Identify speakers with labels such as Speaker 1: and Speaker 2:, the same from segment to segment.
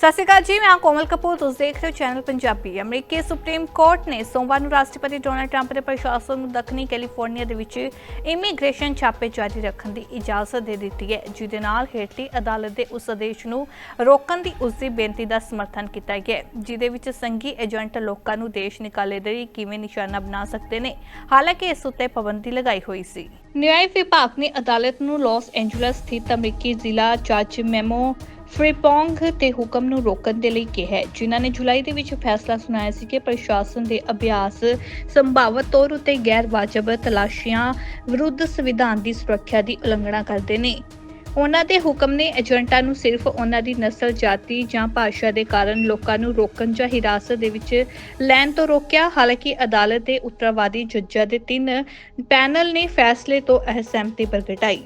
Speaker 1: ਸਤਿ ਸ਼੍ਰੀ ਅਕਾਲ ਜੀ, ਮੈਂ ਕੋਮਲ ਕਪੂਰ, ਤੁਸੀਂ ਦੇਖ ਰਹੇ ਹੋ ਚੈਨਲ ਪੰਜਾਬੀ। ਅਮਰੀਕੀ ਸੁਪਰੀਮ ਕੋਰਟ ਨੇ ਸੋਮਵਾਰ ਨੂੰ ਰਾਸ਼ਟਰਪਤੀ ਡੋਨਾਲਡ ਟਰੰਪ ਦੇ ਪ੍ਰਸ਼ਾਸਨ ਨੂੰ ਦੱਖਣੀ ਕੈਲੀਫੋਰਨੀਆ ਦੇ ਵਿੱਚ ਇਮੀਗ੍ਰੇਸ਼ਨ ਛਾਪੇ ਜਾਰੀ ਰੱਖਣ ਦੀ ਇਜਾਜ਼ਤ ਦੇ ਦਿੱਤੀ ਹੈ, ਜਿਹਦੇ ਨਾਲ ਹੇਠਲੀ ਅਦਾਲਤ ਦੇ ਉਸ ਆਦੇਸ਼ ਨੂੰ ਰੋਕਣ ਦੀ ਉਸ ਦੀ ਬੇਨਤੀ ਦਾ ਸਮਰਥਨ ਕੀਤਾ ਗਿਆ ਜਿਹਦੇ ਵਿੱਚ ਸੰਘੀ ਏਜੰਟ ਲੋਕਾਂ ਨੂੰ ਦੇਸ਼ ਨਿਕਾਲੇ ਦੇ ਲਈ ਕਿਵੇਂ ਨਿਸ਼ਾਨਾ ਬਣਾ ਸਕਦੇ ਨੇ, ਹਾਲਾਂਕਿ ਇਸ ਉੱਤੇ ਪਾਬੰਦੀ ਲਗਾਈ ਹੋਈ ਸੀ। ਨਿਆਂ ਵਿਭਾਗ ਨੇ ਅਦਾਲਤ ਨੂੰ ਲਾਸ ਐਂਜਲਸ ਸਥਿਤ ਅਮਰੀਕੀ ਜ਼ਿਲ੍ਹਾ ਜੱਜ ਮੈਮੋ ਫ੍ਰੀਪੋਂਗ ਤੇ ਹੁਕਮ ਨੂੰ ਰੋਕਣ ਦੇ ਲਈ ਕਿਹਾ ਹੈ, ਜਿਨ੍ਹਾਂ ਨੇ ਜੁਲਾਈ ਦੇ ਵਿੱਚ ਫੈਸਲਾ ਸੁਣਾਇਆ ਸੀ ਕਿ ਪ੍ਰਸ਼ਾਸਨ ਦੇ ਅਭਿਆਸ ਸੰਭਾਵਤ ਤੌਰ ਉਤੇ ਗੈਰ ਵਾਜਬ ਤਲਾਸ਼ੀਆਂ ਵਿਰੁੱਧ ਸੰਵਿਧਾਨ ਦੀ ਸੁਰੱਖਿਆ ਦੀ ਉਲੰਘਣਾ ਕਰਦੇ ਨੇ। ਉਹਨਾਂ ਦੇ ਹੁਕਮ ਨੇ ਏਜੰਟਾਂ ਨੂੰ ਸਿਰਫ ਉਹਨਾਂ ਦੀ ਨਸਲ, ਜਾਤੀ ਜਾਂ ਭਾਸ਼ਾ ਦੇ ਕਾਰਨ ਲੋਕਾਂ ਨੂੰ ਰੋਕਣ ਜਾਂ ਹਿਰਾਸਤ ਦੇ ਵਿੱਚ ਲੈਣ ਤੋਂ ਰੋਕਿਆ। ਹਾਲਾਂਕਿ ਅਦਾਲਤ ਦੇ ਉੱਤਰਵਾਦੀ ਜੱਜਾਂ ਦੇ ਤਿੰਨ ਪੈਨਲ ਨੇ ਫੈਸਲੇ ਤੋਂ ਅਸਹਿਮਤੀ ਪ੍ਰਗਟਾਈ।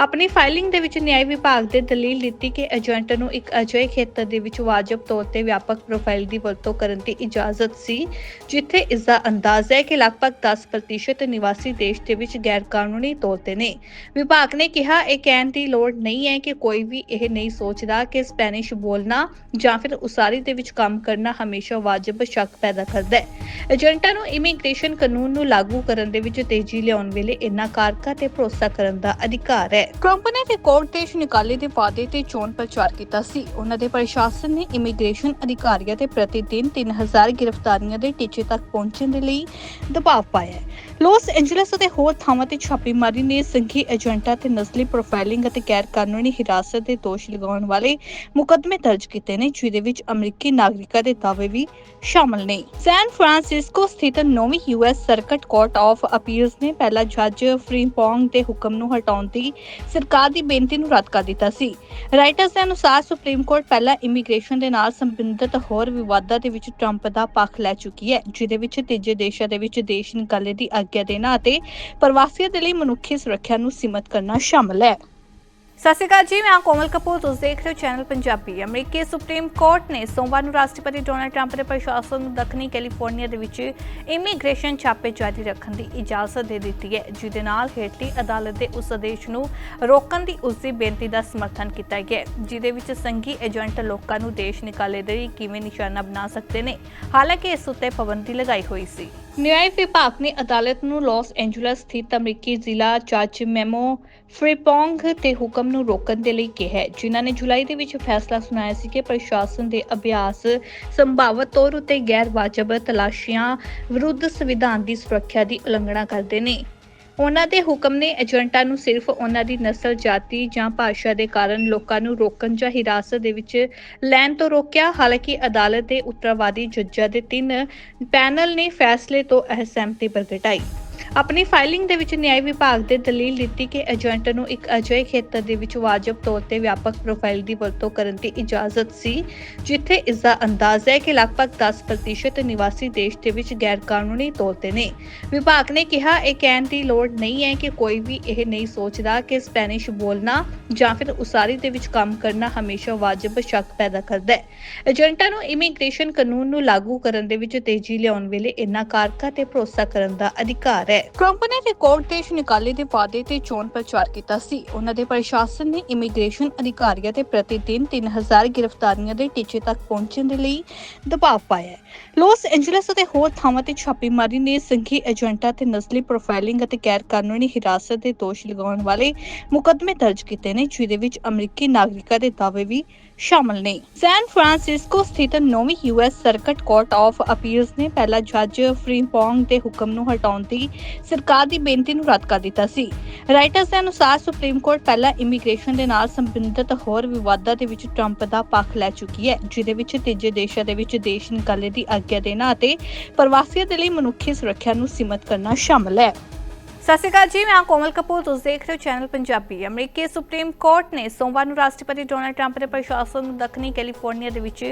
Speaker 1: ਆਪਣੀ ਫਾਈਲਿੰਗ ਦੇ ਵਿੱਚ ਨਿਆਂ ਵਿਭਾਗ ਦੇ ਦਲੀਲ ਦਿੱਤੀ ਕਿ ਏਜੰਟ ਨੂੰ ਇੱਕ ਅਜਿਹੇ ਖੇਤਰ ਦੇ ਵਿੱਚ ਵਾਜਬ ਤੌਰ ਤੇ ਵਿਆਪਕ ਪ੍ਰੋਫਾਈਲ ਦੀ ਵਰਤੋਂ ਕਰਨ ਦੀ ਇਜਾਜ਼ਤ ਸੀ, ਜਿੱਥੇ ਇਸ ਦਾ ਅੰਦਾਜ਼ਾ ਹੈ ਕਿ ਲਗਭਗ 10% ਨਿਵਾਸੀ ਦੇਸ਼ ਦੇ ਵਿੱਚ ਗੈਰ ਕਾਨੂੰਨੀ ਤੌਰ ਤੇ ਨੇ। ਵਿਭਾਗ ਨੇ ਕਿਹਾ, ਇਹ ਕਹਿਣ ਦੀ ਲੋੜ ਨਹੀਂ ਹੈ ਕਿ ਕੋਈ ਵੀ ਇਹ ਨਹੀਂ ਸੋਚਦਾ ਕਿ ਸਪੈਨਿਸ਼ ਬੋਲਣਾ ਜਾਂ ਫਿਰ ਉਸਾਰੀ ਦੇ ਵਿੱਚ ਕੰਮ ਕਰਨਾ ਹਮੇਸ਼ਾ ਵਾਜਬ ਸ਼ੱਕ ਪੈਦਾ ਕਰਦਾ ਹੈ। ਏਜੰਟਾਂ ਨੂੰ ਇਮੀਗ੍ਰੇਸ਼ਨ ਕਾਨੂੰਨ ਨੂੰ ਲਾਗੂ ਕਰਨ ਦੇ ਵਿੱਚ ਤੇਜ਼ੀ ਲਿਆਉਣ ਵੇਲੇ ਇਨ੍ਹਾਂ ਕਾਰਕਾਂ ਤੇ ਭਰੋਸਾ ਕਰਨ ਦਾ ਅਧਿਕਾਰ ਹੈ। ਟਰੰਪ ਨੇ ਰਿਕਾਰਡ ਦੇਸ਼ ਨਿਕਾਲੇ ਦੇ ਵਾਅਦੇ ਤੇ ਚੋਣ ਪ੍ਰਚਾਰ ਕੀਤਾ ਸੀ। ਉਹਨਾਂ ਦੇ ਪ੍ਰਸ਼ਾਸਨ ਨੇ ਇਮੀਗ੍ਰੇਸ਼ਨ ਅਧਿਕਾਰੀਆਂ ਤੇ ਪ੍ਰਤੀ ਦਿਨ 3000 ਗ੍ਰਿਫਤਾਰੀਆਂ ਦੇ ਟੀਚੇ ਤੱਕ ਪਹੁੰਚਣ ਦੇ ਲਈ ਦਬਾਅ ਪਾਇਆ ਹੈ। ਲਾਸ ਐਂਜਲਸ ਅਤੇ ਹੋਰ ਥਾਵਾਂ ਤੇ ਛਾਪੇਮਾਰੀ ਨੇ ਸੰਘੀ ਏਜੰਟਾਂ ਤੇ ਨਸਲੀ ਪ੍ਰੋਫਾਈਲਿੰਗ ਅਤੇ ਗੈਰ ਕਾਨੂੰਨੀ ਹਿਰਾਸਤ ਦੇ ਦੋਸ਼ ਲਗਾਉਣ ਵਾਲੇ ਮੁਕੱਦਮੇ ਦਰਜ ਕੀਤੇ ਨੇ, ਜਿਹਦੇ ਵਿੱਚ ਅਮਰੀਕੀ ਨਾਗਰਿਕਾਂ ਦੇ ਦਾਅਵੇ ਵੀ ਸ਼ਾਮਲ ਨੇ। ਸੈਨ ਫਰਾਂਸਿਸਕੋ ਸਥਿਤ ਨੌਵੀਂ US circuit court of appeals ਨੇ ਪਹਿਲਾ ਜੱਜ ਫ੍ਰੀਪੋਂਗ ਦੇ ਹੁਕਮ ਨੂੰ ਹਟਾਉਣ ਦੀ ਸਰਕਾਰ ਦੀ ਬੇਨਤੀ ਨੂੰ ਰੱਦ ਕਰ ਦਿੱਤਾ ਸੀ। ਰਾਈਟਰਸ ਦੇ ਅਨੁਸਾਰ ਸੁਪਰੀਮ ਕੋਰਟ ਪਹਿਲਾਂ ਇਮੀਗ੍ਰੇਸ਼ਨ ਦੇ ਨਾਲ ਸੰਬੰਧਿਤ ਹੋਰ ਵਿਵਾਦਾਂ ਦੇ ਵਿੱਚ ਟਰੰਪ ਦਾ ਪੱਖ ਲੈ ਚੁੱਕੀ ਹੈ, ਜਿਹਦੇ ਵਿੱਚ ਤੀਜੇ ਦੇਸ਼ਾਂ ਦੇ ਵਿੱਚ ਦੇਸ਼ ਨਿਕਾਲੇ ਦੀ ਆਗਿਆ ਦੇਣਾ ਅਤੇ ਪ੍ਰਵਾਸੀਆਂ ਦੇ ਲਈ ਮਨੁੱਖੀ ਸੁਰੱਖਿਆ ਨੂੰ ਸੀਮਤ ਕਰਨਾ ਸ਼ਾਮਲ ਹੈ। ਸਤਿ ਸ਼੍ਰੀ ਅਕਾਲ ਜੀ, ਮੈਂ ਕੋਮਲ ਕਪੂਰ। ਤੁਸੀਂ ਦੇਖ ਰਹੇ ਹੋ ਚੈਨਲ ਪੰਜਾਬੀ। ਅਮਰੀਕੀ ਸੁਪਰੀਮ ਕੋਰਟ ਨੇ ਸੋਮਵਾਰ ਨੂੰ ਰਾਸ਼ਟਰਪਤੀ ਡੋਨਾਲਡ ਟਰੰਪ ਦੇ ਪ੍ਰਸ਼ਾਸਨ ਨੂੰ ਦੱਖਣੀ ਕੈਲੀਫੋਰਨੀਆ ਦੇ ਵਿੱਚ ਇਮੀਗ੍ਰੇਸ਼ਨ ਛਾਪੇ ਜਾਰੀ ਰੱਖਣ ਦੀ ਇਜਾਜ਼ਤ ਦੇ ਦਿੱਤੀ ਹੈ, ਜਿਹਦੇ ਨਾਲ ਹੇਠਲੀ ਅਦਾਲਤ ਦੇ ਉਸ ਆਦੇਸ਼ ਨੂੰ ਰੋਕਣ ਦੀ ਉਸ ਦੀ ਬੇਨਤੀ ਦਾ ਸਮਰਥਨ ਕੀਤਾ ਗਿਆ ਜਿਹਦੇ ਵਿੱਚ ਸੰਘੀ ਏਜੰਟ ਲੋਕਾਂ ਨੂੰ ਦੇਸ਼ ਨਿਕਾਲੇ ਦੇ ਲਈ ਕਿਵੇਂ ਨਿਸ਼ਾਨਾ ਬਣਾ ਸਕਦੇ ਨੇ। ਹਾਲਾਂਕਿ ਇਸ ਉੱਤੇ ਪਾਬੰਦੀ ਲਗਾਈ ਹੋਈ ਸੀ। ਨਿਆਂ ਵਿਭਾਗ ਨੇ ਅਦਾਲਤ ਨੂੰ ਲਾਸ ਐਂਜਲਸ ਸਥਿਤ ਅਮਰੀਕੀ ਜ਼ਿਲ੍ਹਾ ਜੱਜ ਮੈਮੋ ਫ੍ਰੀਪੋਂਗ ਤੇ ਹੁਕਮ ਨੂੰ ਰੋਕਣ ਦੇ ਲਈ ਕਿਹਾ ਹੈ, ਜਿਨ੍ਹਾਂ ਨੇ ਜੁਲਾਈ ਦੇ ਵਿੱਚ ਫੈਸਲਾ ਸੁਣਾਇਆ ਸੀ ਕਿ ਪ੍ਰਸ਼ਾਸਨ ਦੇ ਅਭਿਆਸ ਸੰਭਾਵਤ ਤੌਰ ਉਤੇ ਗੈਰ ਵਾਜਬ ਤਲਾਸ਼ੀਆਂ ਵਿਰੁੱਧ ਸੰਵਿਧਾਨ ਦੀ ਸੁਰੱਖਿਆ ਦੀ ਉਲੰਘਣਾ ਕਰਦੇ ਨੇ। ਉਹਨਾਂ ਦੇ ਹੁਕਮ ਨੇ ਏਜੰਟਾਂ ਨੂੰ ਸਿਰਫ ਉਹਨਾਂ ਦੀ ਨਸਲ, ਜਾਤੀ ਜਾਂ ਭਾਸ਼ਾ ਦੇ ਕਾਰਨ ਲੋਕਾਂ ਨੂੰ ਰੋਕਣ ਜਾਂ ਹਿਰਾਸਤ ਦੇ ਵਿੱਚ ਲੈਣ ਤੋਂ ਰੋਕਿਆ। ਹਾਲਾਂਕਿ ਅਦਾਲਤ ਦੇ ਉੱਤਰਵਾਦੀ ਜੱਜਾਂ ਦੇ ਤਿੰਨ ਪੈਨਲ ਨੇ ਫੈਸਲੇ ਤੋਂ ਅਸਹਿਮਤੀ ਪ੍ਰਗਟਾਈ। ਆਪਣੀ ਫਾਈਲਿੰਗ ਦੇ ਵਿੱਚ ਨਿਆਂ ਵਿਭਾਗ ਦੇ ਦਲੀਲ ਦਿੱਤੀ ਕਿ ਏਜੰਟ ਨੂੰ ਇੱਕ ਅਜਿਹੇ ਖੇਤਰ ਦੇ ਵਿੱਚ ਵਾਜਬ ਤੌਰ ਤੇ ਵਿਆਪਕ ਪ੍ਰੋਫਾਈਲ ਦੀ ਵਰਤੋਂ ਕਰਨ ਦੀ ਇਜਾਜ਼ਤ ਸੀ, ਜਿੱਥੇ ਇਸ ਦਾ ਅੰਦਾਜ਼ਾ ਹੈ ਕਿ ਲਗਭਗ 10% ਨਿਵਾਸੀ ਦੇਸ਼ ਦੇ ਵਿੱਚ ਗੈਰ ਕਾਨੂੰਨੀ ਤੌਰ ਤੇ ਨੇ। ਵਿਭਾਗ ਨੇ ਕਿਹਾ, ਇਹ ਕਹਿਣ ਦੀ ਲੋੜ ਨਹੀਂ ਹੈ ਕਿ ਕੋਈ ਵੀ ਇਹ ਨਹੀਂ ਸੋਚਦਾ ਕਿ ਸਪੈਨਿਸ਼ ਬੋਲਣਾ ਜਾਂ ਫਿਰ ਉਸਾਰੀ ਦੇ ਵਿੱਚ ਕੰਮ ਕਰਨਾ ਹਮੇਸ਼ਾ ਵਾਜਬ ਸ਼ੱਕ ਪੈਦਾ ਕਰਦਾ ਹੈ। ਏਜੰਟਾਂ ਨੂੰ ਇਮੀਗ੍ਰੇਸ਼ਨ ਕਾਨੂੰਨ ਨੂੰ ਲਾਗੂ ਕਰਨ ਦੇ ਵਿੱਚ ਤੇਜ਼ੀ ਲਿਆਉਣ ਵੇਲੇ ਇਨ੍ਹਾਂ ਕਾਰਕਾਂ ਤੇ ਭਰੋਸਾ ਕਰਨ ਦਾ ਅਧਿਕਾਰ ਹੈ। ਟਰੰਪ ਨੇ ਰਿਕਾਰਡ ਦੇਸ਼ ਨਿਕਾਲੇ ਦੇ ਵਾਅਦੇ ਤੇ ਚੋਣ ਪ੍ਰਚਾਰ ਕੀਤਾ ਸੀ। ਉਹਨਾਂ ਦੇ ਪ੍ਰਸ਼ਾਸਨ ਨੇ ਇਮੀਗ੍ਰੇਸ਼ਨ ਅਧਿਕਾਰੀਆਂ ਤੇ ਪ੍ਰਤੀ ਦਿਨ 3000 ਗ੍ਰਿਫਤਾਰੀਆਂ ਦੇ ਟੀਚੇ ਤੱਕ ਪਹੁੰਚਣ ਦੇ ਲਈ ਦਬਾਅ ਪਾਇਆ ਹੈ। ਲਾਸ ਐਂਜਲਸ ਅਤੇ ਹੋਰ ਥਾਵਾਂ ਤੇ ਛਾਪੇਮਾਰੀ ਨੇ ਸੰਘੀ ਏਜੰਟਾਂ ਤੇ ਨਸਲੀ ਪ੍ਰੋਫਾਈਲਿੰਗ ਅਤੇ ਗੈਰ ਕਾਨੂੰਨੀ ਹਿਰਾਸਤ ਦੇ ਦੋਸ਼ ਲਗਾਉਣ ਵਾਲੇ ਮੁਕੱਦਮੇ ਦਰਜ ਕੀਤੇ ਨੇ, ਜਿਹਦੇ ਵਿੱਚ ਅਮਰੀਕੀ ਨਾਗਰਿਕਾਂ ਦੇ ਦਾਅਵੇ ਵੀ ਸ਼ਾਮਲ ਨੇ। ਸੈਨ ਫਰਾਂਸਿਸਕੋ ਸਥਿਤ ਨੌਵੀਂ US circuit court of appeals ਨੇ ਪਹਿਲਾ ਜੱਜ ਫ੍ਰੀਪੋਂਗ ਦੇ ਹੁਕਮ ਨੂੰ ਹਟਾਉਣ ਦੀ ਸਰਕਾਰ ਦੀ ਬੇਨਤੀ ਨੂੰ ਰੱਦ ਕਰ ਦਿੱਤਾ ਸੀ। ਰਾਈਟਰਸ ਦੇ ਅਨੁਸਾਰ ਸੁਪਰੀਮ ਕੋਰਟ ਪਹਿਲਾਂ ਇਮੀਗ੍ਰੇਸ਼ਨ ਦੇ ਨਾਲ ਸੰਬੰਧਿਤ ਹੋਰ ਵਿਵਾਦਾਂ ਦੇ ਵਿੱਚ ਟਰੰਪ ਦਾ ਪੱਖ ਲੈ ਚੁੱਕੀ ਹੈ, ਜਿਹਦੇ ਵਿੱਚ ਤੀਜੇ ਦੇਸ਼ਾਂ ਦੇ ਵਿੱਚ ਦੇਸ਼ ਨਿਕਾਲੇ ਦੀ ਆਗਿਆ ਦੇਣਾ ਅਤੇ ਪ੍ਰਵਾਸੀਆਂ ਦੇ ਲਈ ਮਨੁੱਖੀ ਸੁਰੱਖਿਆ ਨੂੰ ਸੀਮਤ ਕਰਨਾ ਸ਼ਾਮਲ ਹੈ। ਸਤਿ ਸ਼੍ਰੀ ਅਕਾਲ ਜੀ, ਮੈਂ ਕੋਮਲ ਕਪੂਰ, ਤੁਸੀਂ ਦੇਖ ਰਹੇ ਹੋ ਚੈਨਲ ਪੰਜਾਬੀ। ਅਮਰੀਕੀ ਸੁਪਰੀਮ ਕੋਰਟ ਨੇ ਸੋਮਵਾਰ ਨੂੰ ਰਾਸ਼ਟਰਪਤੀ ਡੋਨਾਲਡ ਟਰੰਪ ਦੇ ਪ੍ਰਸ਼ਾਸਨ ਨੂੰ ਦੱਖਣੀ ਕੈਲੀਫੋਰਨੀਆ ਦੇ ਵਿੱਚ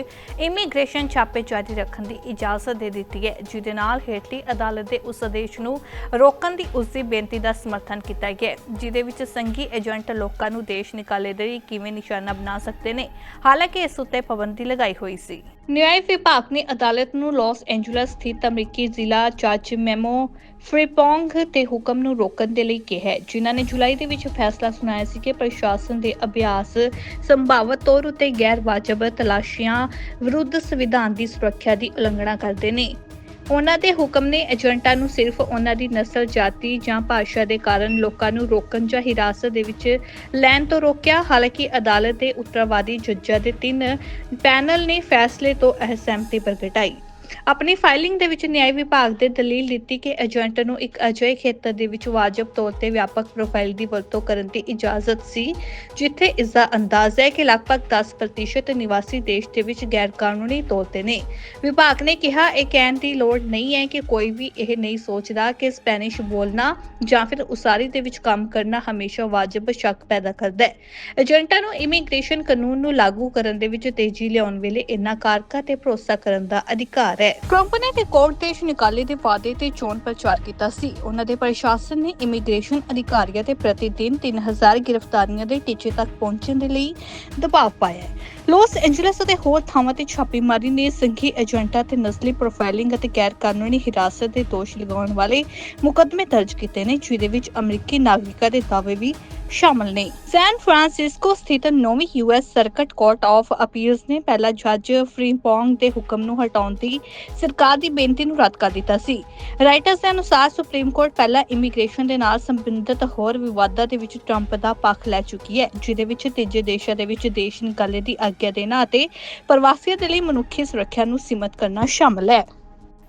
Speaker 1: ਇਮੀਗ੍ਰੇਸ਼ਨ ਛਾਪੇ ਜਾਰੀ ਰੱਖਣ ਦੀ ਇਜਾਜ਼ਤ ਦੇ ਦਿੱਤੀ ਹੈ, ਜਿਹਦੇ ਨਾਲ ਹੇਠਲੀ ਅਦਾਲਤ ਦੇ ਉਸ ਆਦੇਸ਼ ਨੂੰ ਰੋਕਣ ਦੀ ਉਸ ਦੀ ਬੇਨਤੀ ਦਾ ਸਮਰਥਨ ਕੀਤਾ ਗਿਆ ਜਿਹਦੇ ਵਿੱਚ ਸੰਘੀ ਏਜੰਟ ਲੋਕਾਂ ਨੂੰ ਦੇਸ਼ ਨਿਕਾਲੇ ਦੇ ਲਈ ਕਿਵੇਂ ਨਿਸ਼ਾਨਾ ਬਣਾ ਸਕਦੇ ਨੇ, ਹਾਲਾਂਕਿ ਇਸ ਉੱਤੇ ਪਾਬੰਦੀ ਲਗਾਈ ਹੋਈ ਸੀ। ਨਿਆਂ ਵਿਭਾਗ ਨੇ ਅਦਾਲਤ ਨੂੰ ਲਾਸ ਐਂਜਲਸ ਸਥਿਤ ਅਮਰੀਕੀ ਜ਼ਿਲ੍ਹਾ ਜੱਜ ਮੈਮੋ ਫ੍ਰੀਪੋਂਗ ਤੇ ਹੁਕਮ ਨੂੰ ਰੋਕਣ ਦੇ ਲਈ ਕਿਹਾ ਹੈ, ਜਿਨ੍ਹਾਂ ਨੇ ਜੁਲਾਈ ਦੇ ਵਿੱਚ ਫੈਸਲਾ ਸੁਣਾਇਆ ਸੀ ਕਿ ਪ੍ਰਸ਼ਾਸਨ ਦੇ ਅਭਿਆਸ ਸੰਭਾਵਤ ਤੌਰ ਉਤੇ ਗੈਰ ਵਾਜਬ ਤਲਾਸ਼ੀਆਂ ਵਿਰੁੱਧ ਸੰਵਿਧਾਨ ਦੀ ਸੁਰੱਖਿਆ ਦੀ ਉਲੰਘਣਾ ਕਰਦੇ ਨੇ। ਉਹਨਾਂ ਦੇ ਹੁਕਮ ਨੇ ਏਜੰਟਾਂ ਨੂੰ ਸਿਰਫ ਉਹਨਾਂ ਦੀ ਨਸਲ, ਜਾਤੀ ਜਾਂ ਭਾਸ਼ਾ ਦੇ ਕਾਰਨ ਲੋਕਾਂ ਨੂੰ ਰੋਕਣ ਜਾਂ ਹਿਰਾਸਤ ਦੇ ਵਿੱਚ ਲੈਣ ਤੋਂ ਰੋਕਿਆ। ਹਾਲਾਂਕਿ ਅਦਾਲਤ ਦੇ ਉੱਤਰਵਾਦੀ ਜੱਜਾਂ ਦੇ ਤਿੰਨ ਪੈਨਲ ਨੇ ਫੈਸਲੇ ਤੋਂ ਅਸਹਿਮਤੀ ਪ੍ਰਗਟਾਈ। ਆਪਣੀ ਫਾਈਲਿੰਗ ਦੇ ਵਿੱਚ ਨਿਆਂ ਵਿਭਾਗ ਦੇ ਦਲੀਲ ਦਿੱਤੀ ਕਿ ਏਜੰਟ ਨੂੰ ਇੱਕ ਅਜਿਹੇ ਖੇਤਰ ਦੇ ਵਿੱਚ ਵਾਜਬ ਤੌਰ ਤੇ ਵਿਆਪਕ ਪ੍ਰੋਫਾਈਲ ਦੀ ਵਰਤੋਂ ਕਰਨ ਦੀ ਇਜਾਜ਼ਤ ਸੀ, ਜਿੱਥੇ ਇਸ ਦਾ ਅੰਦਾਜ਼ਾ ਹੈ ਕਿ ਲਗਭਗ 10% ਨਿਵਾਸੀ ਦੇਸ਼ ਦੇ ਵਿੱਚ ਗੈਰ ਕਾਨੂੰਨੀ ਤੌਰ ਤੇ ਨੇ। ਵਿਭਾਗ ਨੇ ਕਿਹਾ, ਇਹ ਕਹਿਣ ਦੀ ਲੋੜ ਨਹੀਂ ਹੈ ਕਿ ਕੋਈ ਵੀ ਇਹ ਨਹੀਂ ਸੋਚਦਾ ਕਿ ਸਪੈਨਿਸ਼ ਬੋਲਣਾ ਜਾਂ ਫਿਰ ਉਸਾਰੀ ਦੇ ਵਿੱਚ ਕੰਮ ਕਰਨਾ ਹਮੇਸ਼ਾ ਵਾਜਬ ਸ਼ੱਕ ਪੈਦਾ ਕਰਦਾ ਹੈ। ਏਜੰਟਾਂ ਨੂੰ ਇਮੀਗ੍ਰੇਸ਼ਨ ਕਾਨੂੰਨ ਨੂੰ ਲਾਗੂ ਕਰਨ ਦੇ ਵਿੱਚ ਤੇਜ਼ੀ ਲਿਆਉਣ ਵੇਲੇ ਇਨ੍ਹਾਂ ਕਾਰਕਾਂ ਤੇ ਭਰੋਸਾ ਕਰਨ ਦਾ ਅਧਿਕਾਰ ਹੈ। ਟਰੰਪ ਨੇ ਤੇ ਕੋਰਟ ਦੇਸ਼ ਨਿਕਾਲੇ ਦੇ ਵਾਅਦੇ ਤੇ ਚੋਣ ਪ੍ਰਚਾਰ ਕੀਤਾ ਸੀ। ਉਹਨਾਂ ਦੇ ਪ੍ਰਸ਼ਾਸਨ ਨੇ ਇਮੀਗ੍ਰੇਸ਼ਨ ਅਧਿਕਾਰੀਆਂ ਤੇ ਪ੍ਰਤੀ ਦਿਨ 3000 ਗ੍ਰਿਫਤਾਰੀਆਂ ਦੇ ਟੀਚੇ ਤੱਕ ਪਹੁੰਚਣ ਦੇ ਲਈ ਦਬਾਅ ਪਾਇਆ ਹੈ। ਲਾਸ ਐਂਜਲਸ ਅਤੇ ਹੋਰ ਥਾਵਾਂ ਤੇ ਛਾਪੇਮਾਰੀ ਨੇ ਸੰਘੀ ਏਜੰਟਾਂ ਤੇ ਨਸਲੀ ਪ੍ਰੋਫਾਈਲਿੰਗ ਅਤੇ ਗੈਰ ਕਾਨੂੰਨੀ ਹਿਰਾਸਤ ਦੇ ਦੋਸ਼ ਲਗਾਉਣ ਵਾਲੇ ਮੁਕੱਦਮੇ ਦਰਜ ਕੀਤੇ ਨੇ, ਜਿਹਦੇ ਵਿੱਚ ਅਮਰੀਕੀ ਨਾਗਰਿਕਾਂ ਦੇ ਦਾਅਵੇ ਵੀ ਸ਼ਾਮਲ ਨੇ। ਸੈਨ ਫਰਾਂਸਿਸਕੋ ਸਥਿਤ ਨੌਵੀਂ US circuit court of appeals ਨੇ ਪਹਿਲਾ ਜੱਜ ਫ੍ਰੀਪੋਂਗ ਦੇ ਹੁਕਮ ਨੂੰ ਹਟਾਉਣ ਦੀ ਸਰਕਾਰ ਦੀ ਬੇਨਤੀ ਨੂੰ ਰੱਦ ਕਰ ਦਿੱਤਾ ਸੀ। ਰਾਈਟਰਸ ਦੇ ਅਨੁਸਾਰ ਸੁਪਰੀਮ ਕੋਰਟ ਪਹਿਲਾਂ ਇਮੀਗ੍ਰੇਸ਼ਨ ਦੇ ਨਾਲ ਸੰਬੰਧਿਤ ਹੋਰ ਵਿਵਾਦਾਂ ਦੇ ਵਿੱਚ ਟਰੰਪ ਦਾ ਪੱਖ ਲੈ ਚੁੱਕੀ ਹੈ, ਜਿਹਦੇ ਵਿੱਚ ਤੀਜੇ ਦੇਸ਼ਾਂ ਦੇ ਵਿੱਚ ਦੇਸ਼ ਨਿਕਾਲੇ ਦੀ ਆਗਿਆ ਦੇਣਾ ਅਤੇ ਪ੍ਰਵਾਸੀਆਂ ਦੇ ਲਈ ਮਨੁੱਖੀ ਸੁਰੱਖਿਆ ਨੂੰ ਸੀਮਤ ਕਰਨਾ ਸ਼ਾਮਲ ਹੈ।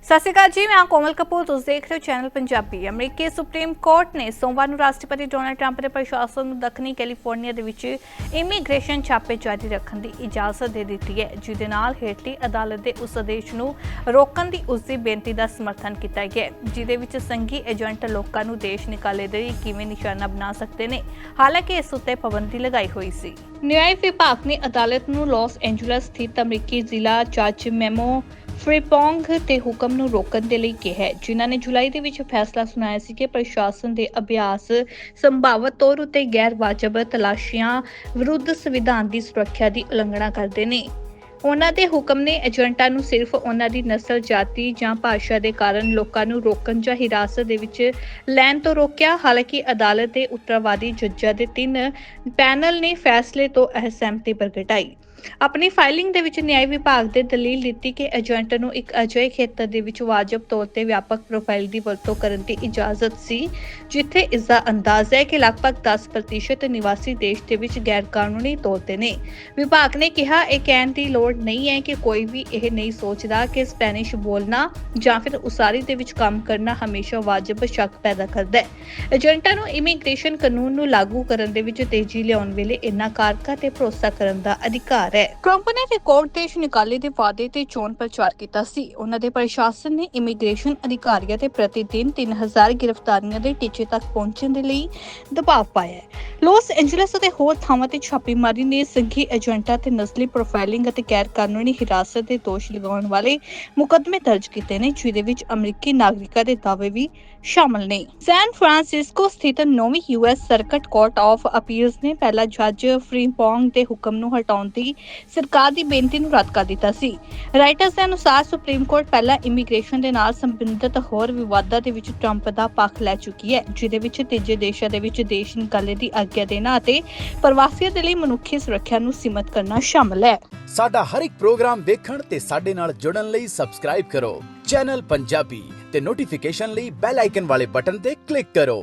Speaker 1: ਸਤਿ ਸ਼੍ਰੀ ਅਕਾਲ ਜੀ ਮੈਂ ਕੋਮਲ ਕਪੂਰ ਤੁਸੀਂ ਦੇਖ ਰਹੇ ਹੋ ਚੈਨਲ ਪੰਜਾਬੀ। ਅਮਰੀਕੀ ਸੁਪਰੀਮ ਕੋਰਟ ਨੇ ਸੋਮਵਾਰ ਨੂੰ ਰਾਸ਼ਟਰਪਤੀ ਡੋਨਾਲਡ ਟਰੰਪ ਦੇ ਪ੍ਰਸ਼ਾਸਨ ਨੂੰ ਦੱਖਣੀ ਕੈਲੀਫੋਰਨੀਆ ਦੇ ਵਿੱਚ ਇਮੀਗ੍ਰੇਸ਼ਨ ਛਾਪੇ ਜਾਰੀ ਰੱਖਣ ਦੀ ਇਜਾਜ਼ਤ ਦੇ ਦਿੱਤੀ ਹੈ ਜਿਹਦੇ ਨਾਲ ਹੇਠਲੀ ਅਦਾਲਤ ਦੇ ਉਸ ਆਦੇਸ਼ ਨੂੰ ਰੋਕਣ ਦੀ ਉਸ ਦੀ ਬੇਨਤੀ ਦਾ ਸਮਰਥਨ ਕੀਤਾ ਗਿਆ ਹੈ, ਜਿਹਦੇ ਵਿੱਚ ਸੰਘੀ ਏਜੰਟ ਲੋਕਾਂ ਨੂੰ ਦੇਸ਼ ਨਿਕਾਲੇ ਦੇ ਲਈ ਕਿਵੇਂ ਨਿਸ਼ਾਨਾ ਬਣਾ ਸਕਦੇ ਨੇ ਹਾਲਾਂਕਿ ਇਸ ਉੱਤੇ ਪਾਬੰਦੀ ਲਗਾਈ ਹੋਈ ਸੀ। ਨਿਆਂ ਵਿਭਾਗ ਨੇ ਅਦਾਲਤ ਨੂੰ ਲਾਸ ਐਂਜਲਸ ਸਥਿਤ ਅਮਰੀਕੀ ਜ਼ਿਲ੍ਹਾ ਜੱਜ ਮੈਮੋ ਫ੍ਰੀਪੋਂਗ ਤੇ ਹੁਕਮ ਨੂੰ ਰੋਕਣ ਦੇ ਲਈ ਕਿਹਾ ਜਿਨ੍ਹਾਂ ਨੇ ਜੁਲਾਈ ਦੇ ਵਿੱਚ ਫੈਸਲਾ ਸੁਣਾਇਆ ਸੀ ਕਿ ਪ੍ਰਸ਼ਾਸਨ ਦੇ ਅਭਿਆਸ ਸੰਭਾਵਤ ਤੌਰ ਉਤੇ ਗੈਰ ਵਾਜਬ ਤਲਾਸ਼ੀਆਂ ਵਿਰੁੱਧ ਸੰਵਿਧਾਨ ਦੀ ਸੁਰੱਖਿਆ ਦੀ ਉਲੰਘਣਾ ਕਰਦੇ ਨੇ। ਉਹਨਾਂ ਦੇ ਹੁਕਮ ਨੇ ਏਜੰਟਾਂ ਨੂੰ ਸਿਰਫ ਉਹਨਾਂ ਦੀ ਨਸਲ, ਜਾਤੀ ਜਾਂ ਭਾਸ਼ਾ ਦੇ ਕਾਰਨ ਲੋਕਾਂ ਨੂੰ ਰੋਕਣ ਜਾਂ ਹਿਰਾਸਤ ਦੇ ਵਿੱਚ ਲੈਣ ਤੋਂ ਰੋਕਿਆ। ਹਾਲਾਂਕਿ ਅਦਾਲਤ ਦੇ ਉੱਤਰਵਾਦੀ ਜੱਜਾਂ ਦੇ ਤਿੰਨ ਪੈਨਲ ਨੇ ਫੈਸਲੇ ਤੋਂ ਅਸਹਿਮਤੀ ਪ੍ਰਗਟਾਈ। ਆਪਣੀ ਫਾਈਲਿੰਗ ਦੇ ਵਿੱਚ ਨਿਆਂ ਵਿਭਾਗ ਦੇ ਦਲੀਲ ਦਿੱਤੀ ਕਿ ਏਜੰਟ ਨੂੰ ਇੱਕ ਅਜਿਹੇ ਖੇਤਰ ਦੇ ਵਿੱਚ ਵਾਜਬ ਤੌਰ ਤੇ ਵਿਆਪਕ ਪ੍ਰੋਫਾਈਲ ਦੀ ਵਰਤੋਂ ਕਰਨ ਦੀ ਇਜਾਜ਼ਤ ਸੀ, ਜਿੱਥੇ ਇਸ ਦਾ ਅੰਦਾਜ਼ਾ ਹੈ ਕਿ ਲਗਭਗ 10% ਨਿਵਾਸੀ ਦੇਸ਼ ਦੇ ਵਿੱਚ ਗੈਰ ਕਾਨੂੰਨੀ ਤੌਰ ਤੇ ਨੇ। ਵਿਭਾਗ ਨੇ ਕਿਹਾ, ਇਹ ਕਹਿਣ ਦੀ ਲੋੜ ਨਹੀਂ ਹੈ ਕਿ ਕੋਈ ਵੀ ਇਹ ਨਹੀਂ ਸੋਚਦਾ ਕਿ ਸਪੈਨਿਸ਼ ਬੋਲਣਾ ਜਾਂ ਫਿਰ ਉਸਾਰੀ ਦੇ ਵਿੱਚ ਕੰਮ ਕਰਨਾ ਹਮੇਸ਼ਾ ਵਾਜਬ ਸ਼ੱਕ ਪੈਦਾ ਕਰਦਾ ਹੈ। ਏਜੰਟਾਂ ਨੂੰ ਇਮੀਗ੍ਰੇਸ਼ਨ ਕਾਨੂੰਨ ਨੂੰ ਲਾਗੂ ਕਰਨ ਦੇ ਵਿੱਚ ਤੇਜ਼ੀ ਲਿਆਉਣ ਵੇਲੇ ਇਨ੍ਹਾਂ ਕਾਰਕਾਂ ਤੇ ਭਰੋਸਾ ਕਰਨ ਦਾ ਅਧਿਕਾਰ ਹੈ ਟਰੰਪ ਨੇ ਰਿਕਾਰਡ ਕੋਰਟ ਦੇਸ਼ ਨਿਕਾਲੇ ਦੇ ਵਾਅਦੇ ਤੇ ਚੋਣ ਪ੍ਰਚਾਰ ਕੀਤਾ ਸੀ। ਉਹਨਾਂ ਦੇ ਪ੍ਰਸ਼ਾਸਨ ਨੇ ਇਮੀਗ੍ਰੇਸ਼ਨ ਅਧਿਕਾਰੀਆਂ ਤੇ ਪ੍ਰਤੀ ਦਿਨ 3000 ਗ੍ਰਿਫਤਾਰੀਆਂ ਦੇ ਟੀਚੇ ਤੱਕ ਪਹੁੰਚਣ ਦੇ ਲਈ ਦਬਾਅ ਪਾਇਆ ਹੈ। ਲਾਸ ਐਂਜਲਸ ਅਤੇ ਹੋਰ ਥਾਵਾਂ ਤੇ ਛਾਪੇਮਾਰੀ ਨੇ ਸੰਘੀ ਏਜੰਟਾਂ ਤੇ ਨਸਲੀ ਪ੍ਰੋਫਾਈਲਿੰਗ ਅਤੇ ਗੈਰ ਕਾਨੂੰਨੀ ਹਿਰਾਸਤ ਦੇ ਦੋਸ਼ ਲਗਾਉਣ ਵਾਲੇ ਮੁਕੱਦਮੇ ਦਰਜ ਕੀਤੇ ਨੇ, ਜਿਹਦੇ ਵਿੱਚ ਅਮਰੀਕੀ ਨਾਗਰਿਕਾਂ ਦੇ ਦਾਅਵੇ ਵੀ ਸ਼ਾਮਲ ਨੇ। ਸੈਨ ਫਰਾਂਸਿਸਕੋ ਸਥਿਤ ਨੌਵੀਂ US circuit court of appeals ਨੇ ਪਹਿਲਾ ਜੱਜ ਫ੍ਰੀਪੋਂਗ ਦੇ ਹੁਕਮ ਨੂੰ ਹਟਾਉਣ ਦੀ ਸਰਕਾਰ ਦੀ ਬੇਨਤੀ ਨੂੰ ਰੱਦ ਕਰ ਦਿੱਤਾ ਸੀ। ਰਾਈਟਰਸ ਦੇ ਅਨੁਸਾਰ ਸੁਪਰੀਮ ਕੋਰਟ ਪਹਿਲਾਂ ਇਮੀਗ੍ਰੇਸ਼ਨ ਦੇ ਨਾਲ ਸੰਬੰਧਿਤ ਹੋਰ ਵਿਵਾਦਾਂ ਦੇ ਵਿੱਚ ਟਰੰਪ ਦਾ ਪੱਖ ਲੈ ਚੁੱਕੀ ਹੈ, ਜਿਹਦੇ ਵਿੱਚ ਤੀਜੇ ਦੇਸ਼ਾਂ ਦੇ ਵਿੱਚ ਦੇਸ਼ ਨਿਕਾਲੇ ਦੀ ਆਗਿਆ ਦੇਣਾ ਅਤੇ ਪ੍ਰਵਾਸੀਆਂ ਦੇ ਲਈ ਮਨੁੱਖੀ ਸੁਰੱਖਿਆ ਨੂੰ ਸੀਮਤ ਕਰਨਾ ਸ਼ਾਮਲ ਹੈ।
Speaker 2: ਸਾਡਾ ਹਰ ਇੱਕ ਪ੍ਰੋਗਰਾਮ ਦੇਖਣ ਤੇ ਸਾਡੇ ਨਾਲ ਜੁੜਨ ਲਈ ਸਬਸਕ੍ਰਾਈਬ ਕਰੋ। ਚੈਨਲ ਪੰਜਾਬੀ ਤੇ ਨੋਟੀਫਿਕੇਸ਼ਨ ਲਈ ਬੈਲ ਆਈਕਨ ਵਾਲੇ ਬਟਨ ਤੇ ਕਲਿੱਕ ਕਰੋ।